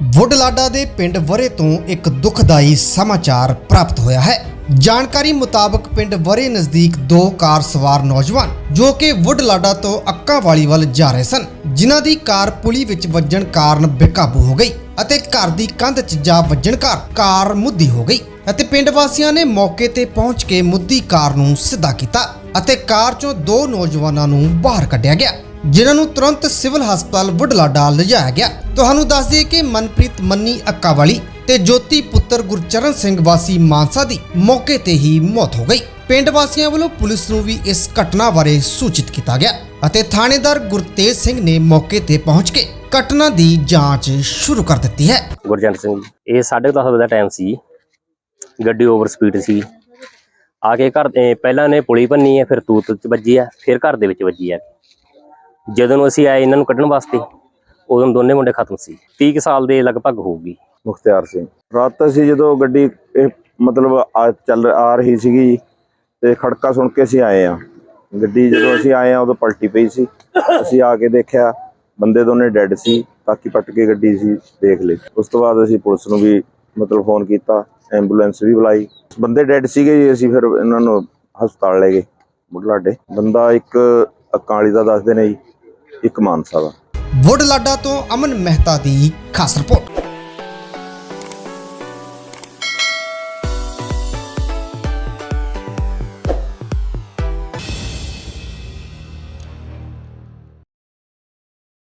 ਵੁੱਡਲਾਡਾ ਦੇ ਪਿੰਡ ਵਰੇ ਤੋਂ ਇੱਕ ਦੁਖਦਾਈ ਸਮਾਚਾਰ ਪ੍ਰਾਪਤ ਹੋਇਆ ਹੈ। ਜਾਣਕਾਰੀ ਮੁਤਾਬਕ ਪਿੰਡ ਵਰੇ ਨਜ਼ਦੀਕ ਦੋ ਕਾਰ ਸਵਾਰ ਨੌਜਵਾਨ ਜੋ ਕਿ ਵੁੱਡਲਾਡਾ ਤੋਂ ਅੱਕਾ ਵਾਲੀ ਵੱਲ ਜਾ ਰਹੇ ਸਨ, ਜਿਨ੍ਹਾਂ ਦੀ ਕਾਰ ਪੁਲੀ ਵਿੱਚ ਵੱਜਣ ਕਾਰਨ ਬੇਕਾਬੂ ਹੋ ਗਈ ਅਤੇ ਘਰ ਦੀ ਕੰਧ 'ਚ ਜਾ ਵੱਜਣ ਕਾਰਨ ਕਾਰ ਮੁੱਦੀ ਹੋ ਗਈ ਅਤੇ ਪਿੰਡ ਵਾਸੀਆਂ ਨੇ ਮੌਕੇ ਤੇ ਪਹੁੰਚ ਕੇ ਮੁੱਦੀ ਕਾਰ ਨੂੰ ਸਿੱਧਾ ਕੀਤਾ ਅਤੇ ਕਾਰ 'ਚੋਂ ਦੋ ਨੌਜਵਾਨਾਂ ਨੂੰ ਬਾਹਰ ਕੱਢਿਆ ਗਿਆ। ਜਿਨ੍ਹਾਂ ਨੂੰ ਤੁਰੰਤ ਸਿਵਲ ਹਸਪਤਾਲ ਬੁਢਲਾਡਾ ਲਿਜਾਇਆ ਗਿਆ। ਤੁਹਾਨੂੰ ਦੱਸ ਦਈਏ ਕਿ ਮਨਪ੍ਰੀਤ ਮੰਨੀ ਅੱਕਾ ਵਾਲੀ ਤੇ ਜੋਤੀ ਪੁੱਤਰ ਗੁਰਚਰਨ ਸਿੰਘ ਵਾਸੀ ਮਾਨਸਾ ਦੀ ਮੌਕੇ ਤੇ ਹੀ ਮੌਤ ਹੋ ਗਈ। ਪਿੰਡ ਵਾਸੀਆਂ ਵੱਲੋਂ ਪੁਲਿਸ ਨੂੰ ਵੀ ਇਸ ਘਟਨਾ ਬਾਰੇ ਸੂਚਿਤ ਕੀਤਾ ਗਿਆ ਅਤੇ ਥਾਣੇਦਾਰ ਗੁਰਤੇਜ ਸਿੰਘ ਨੇ ਮੌਕੇ ਤੇ ਪਹੁੰਚ ਕੇ ਘਟਨਾ ਦੀ ਜਾਂਚ ਸ਼ੁਰੂ ਕਰ ਦਿੱਤੀ ਹੈ। ਗੁਰਜੰਟ ਸਿੰਘ ਜੀ। ਇਹ 10:30 ਵਜੇ ਦਾ ਟਾਈਮ ਸੀ। ਗੱਡੀ ਓਵਰ ਸਪੀਡ ਸੀ। ਆ ਕੇ ਘਰ ਦੇ ਪਹਿਲਾਂ ਨੇ ਪੁਲੀ ਭੰਨੀ ਹੈ, ਫਿਰ ਤੂਤ ਚ ਵੱਜੀ ਹੈ, ਫਿਰ ਘਰ ਦੇ ਵਿੱਚ ਵੱਜੀ ਹੈ। ਜਦੋਂ ਅਸੀਂ ਆਏ ਇਹਨਾਂ ਨੂੰ ਕੱਢਣ ਵਾਸਤੇ, ਉਦੋਂ ਦੋਨੇ ਮੁੰਡੇ ਖਤਮ ਸੀ। 30 ਸਾਲ ਦੇ ਲਗਭਗ ਹੋਊਗੀ। ਮੁਖਤਿਆਰ ਸਿੰਘ। ਰਾਤ ਅਸੀਂ ਜਦੋਂ ਗੱਡੀ, ਇਹ ਮਤਲਬ ਚੱਲ, ਆ ਰਹੀ ਸੀਗੀ, ਤੇ ਖੜਕਾ ਸੁਣ ਕੇ ਅਸੀਂ ਆਏ ਆ ਗੱਡੀ ਜਦੋਂ ਅਸੀਂ ਆਏ ਆ ਉਦੋਂ ਪਲਟੀ ਪਈ ਸੀ। ਅਸੀਂ ਆ ਕੇ ਦੇਖਿਆ, ਬੰਦੇ ਦੋਨੇ ਡੈੱਡ ਸੀ, ਤਾਕੀ ਪੱਟ ਕੇ ਗੱਡੀ ਸੀ, ਦੇਖ ਲਈ। ਉਸ ਤੋਂ ਬਾਅਦ ਅਸੀਂ ਪੁਲਿਸ ਨੂੰ ਵੀ ਮਤਲਬ ਫੋਨ ਕੀਤਾ, ਐਂਬੂਲੈਂਸ ਵੀ ਬੁਲਾਈ। ਬੰਦੇ ਡੈੱਡ ਸੀਗੇ ਜੀ, ਅਸੀਂ ਫਿਰ ਇਹਨਾਂ ਨੂੰ ਹਸਪਤਾਲ ਲੈ ਗਏ ਬੁਢਲਾਡੇ ਬੰਦਾ ਇੱਕ ਅਕਾਲੀ ਦਾ ਦੱਸਦੇ ਨੇ ਜੀ। ਇੱਕ ਮਾਨਸਾ ਦਾ। ਬੁਢਲਾਡਾ ਤੋਂ ਅਮਨ ਮਹਿਤਾ ਦੀ ਖਾਸ ਰਿਪੋਰਟ।